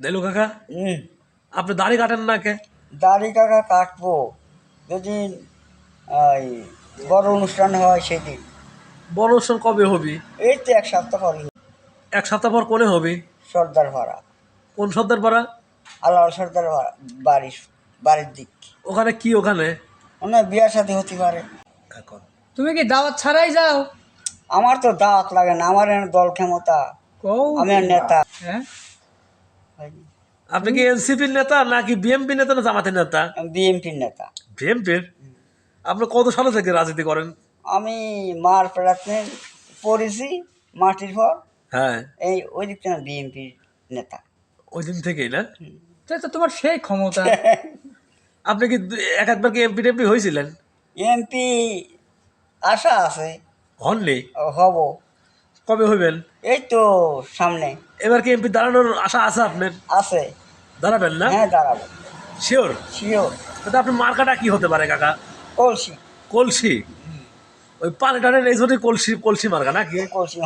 দেলু কাকা? হুম। আপনি দাড়ি কাটেন না কে? দাড়ি কাকা কাটবো। যদি বড় অনুষ্ঠান হয় সেদিন। বড় অনুষ্ঠান কবে হবি? এই তো এক সপ্তাহ পরে এক সপ্তাহ পর কোনে হবি? সর্দার ভাড়া। কোন সর্দার পাড়া আল্লাহ সর্দার ভাড়া বাড়ির বাড়ির দিক। ওখানে কি ওখানে? ওনার বিয়ার সাথে হতে পারে। এখন তুমি কি দাওয়াত ছাড়াই যাও? আমার তো দাওয়াত লাগে না আমার দল ক্ষমতা। আমি নেতা। হ্যাঁ? আপনি কি এনসিপির নেতা নাকি বিএমপি নেতা না জামাতের নেতা? বিএনপির নেতা। বিএমপির? আপনি কত সালে থেকে রাজনীতি করেন? আমি মার প্রার্থনে পড়েছি মাটির পর। হ্যাঁ। এই ওই দিক থেকে বিএনপির নেতা। ওই দিন থেকেই না? তাই তো তোমার সেই ক্ষমতা। আপনি কি এক একবার কি এমপি টেমপি হয়েছিলেন? এমপি আশা আছে। হননি? ও হব। কবে হইবেন? এই তো সামনে। এবার কি এমপি দাঁড়ানোর আশা আছে আপনার? আছে। দাঁড়াবেন না? হ্যাঁ দাঁড়াবো। শিওর শিওর তাতে আপনার মার্কাটা কি হতে পারে কাকা? কলসি। কলসি? ওই পানি এই জন্যই কলসি কলসি মার্কা নাকি? কলসি